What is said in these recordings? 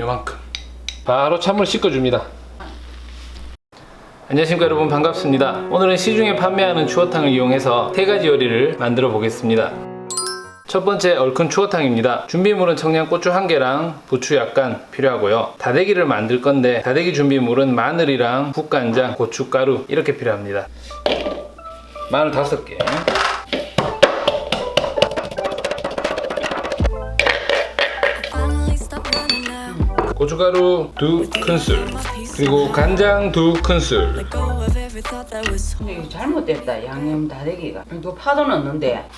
요만큼. 바로 찬물 씻어줍니다. 안녕하십니까 여러분. 반갑습니다. 오늘은 시중에 판매하는 추어탕을 이용해서 세 가지 요리를 만들어 보겠습니다. 첫 번째 얼큰 추어탕입니다. 준비물은 청양고추 한 개랑 부추 약간 필요하고요. 다대기를 만들 건데 다대기 준비물은 마늘이랑 국간장, 고춧가루 이렇게 필요합니다. 마늘 다섯 개 고춧가루 두 큰술 그리고 간장 두 큰술 근데 이거 잘못됐다 양념 다대기가 이거 파도 넣는데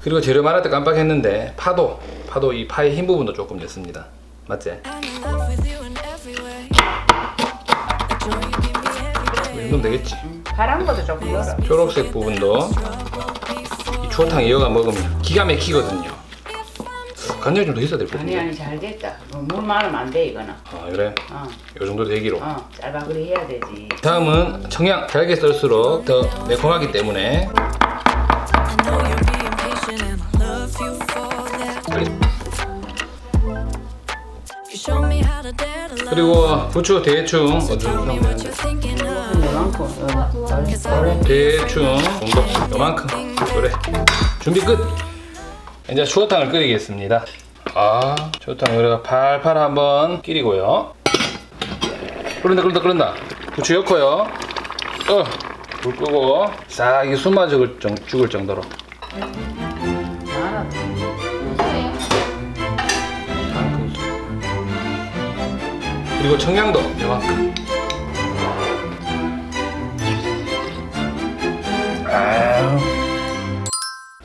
그리고 재료 말할 때 깜빡했는데 파도 파도 이 파의 흰 부분도 조금 넣습니다 맞지? I'm in love with you in every way. The joy you give me every 이 day. 정도면 되겠지 파란 것도 조금 넣어라 초록색 부분도 이 추어탕 이어가 먹으면 기가 막히거든요 간장이 좀 더 있어야 될 것 아니 같은데. 아니 잘 됐다. 어, 물 많으면 안 돼 이거는. 아 그래? 어, 이 정도 되기로. 어 짤바그리 해야 되지. 다음은 청양 잘게 썰수록 더 매콤하기 때문에. I know you're being patient and I love you for that. 빨리 You show me how to dare to love. 그리고 부추 대충 어느 Tell me 정도? what you're thinking of. 이만큼 어, 대충. 정도 요만큼. 그래. 준비 끝 이제 추어탕을 끓이겠습니다. 아 추어탕 요리가 팔팔 한번 끓이고요. 끓는다 끓는다 끓는다. 부추 넣고요. 어 불 끄고 싹이 숨만 죽을, 정, 죽을 정도로. 그리고 청양도 요만큼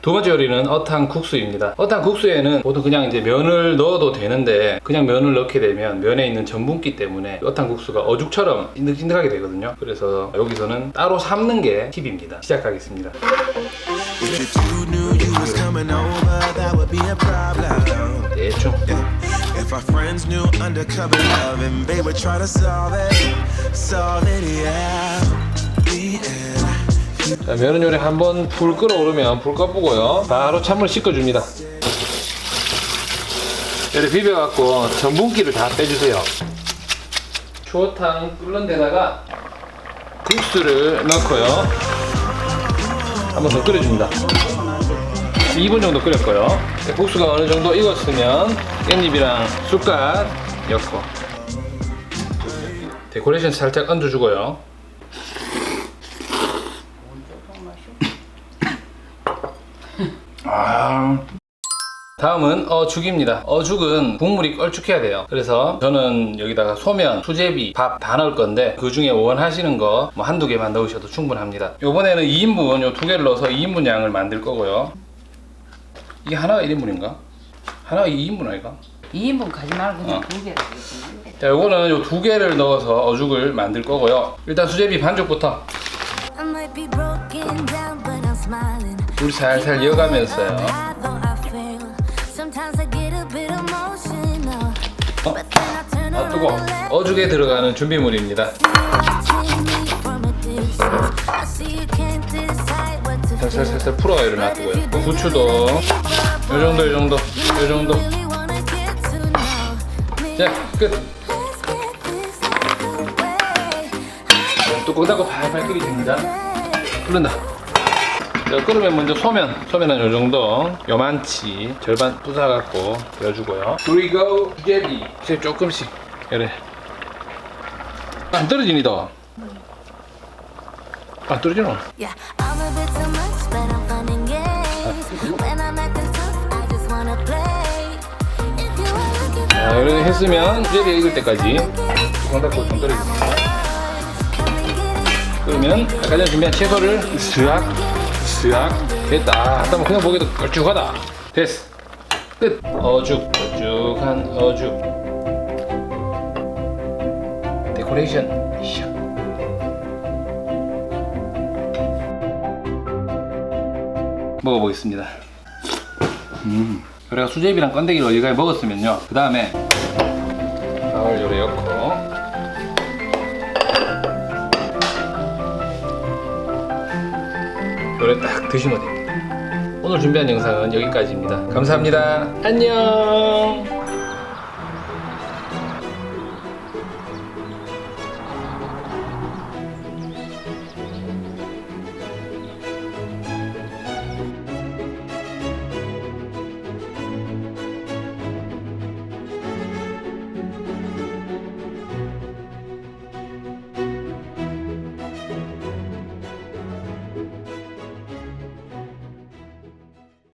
두 번째 요리는 어탕 국수입니다. 어탕 국수에는 보통 그냥 이제 면을 넣어도 되는데 그냥 면을 넣게 되면 면에 있는 전분기 때문에 어탕 국수가 어죽처럼 찐득찐득하게 되거든요. 그래서 여기서는 따로 삶는 게 팁입니다. 시작하겠습니다. 대충 If our friends knew undercover loving, they would try to solve it, solve it, yeah. yeah. 자, 면은 요리 한번 불 끓어오르면 불 꺼보고요. 바로 찬물 씻어줍니다. 요리 비벼갖고 전분기를 다 빼주세요. 추어탕 끓는 데다가 국수를 넣고요. 한번 더 끓여줍니다. 2분 정도 끓였고요. 국수가 어느 정도 익었으면 깻잎이랑 쑥갓 넣고 데코레이션 살짝 얹어주고요. 아. 다음은 어죽입니다. 어죽은 국물이 걸쭉해야 돼요. 그래서 저는 여기다가 소면, 수제비, 밥 다 넣을 건데 그 중에 원하시는 거 뭐 한두 개만 넣으셔도 충분합니다. 이번에는 2인분 요 두 개를 넣어서 2인분 양을 만들 거고요. 이게 하나가 1인분인가? 하나가 2인분 아이가? 2인분 가지 말고 그냥 어. 두 개를 넣으면 돼 자, 요거는 요 두 개를 넣어서 어죽을 만들 거고요. 일단 수제비 반죽부터 I might be broken down, 물 살살 이어가면서요. 어? 아 뜨거. 어죽에 들어가는 준비물입니다. 살살. 살살 풀어요 이렇게 놔두고요. 그 부추도 요 정도 요 정도 요 정도. 자 끝. 뚜껑 닫고 발발 끓이줍니다. 끓는다. 자, 끓으면 먼저 소면, 소면은 요 정도, 요만치 절반 부숴갖고 넣어주고요. 그리고 수제비, 수제비 조금씩, 이래. 안 떨어지니 더. 안 떨어지노? Yeah, I'm a bit too much, but I'm fun and games. When I'm acting tough, I just wanna play. If you are looking for 자, 이렇게 했으면 수제비 익을 때까지 뚜껑 닫고 좀 끓여줍니다. 그러면 아까 전에 준비한 채소를 쓱, 쓱 됐다. 아, 하다면 그냥 보기도 걸쭉하다. 됐어. 끝. 어죽, 걸쭉한 어죽. 데코레이션. 샥. 먹어보겠습니다. 음. 그래가 수제비랑 건더기를 어디가에 먹었으면요. 그 다음에 밥을 요래 넣고 요래 딱 드시면 됩니다. 오늘 준비한 영상은 여기까지입니다. 감사합니다. 안녕.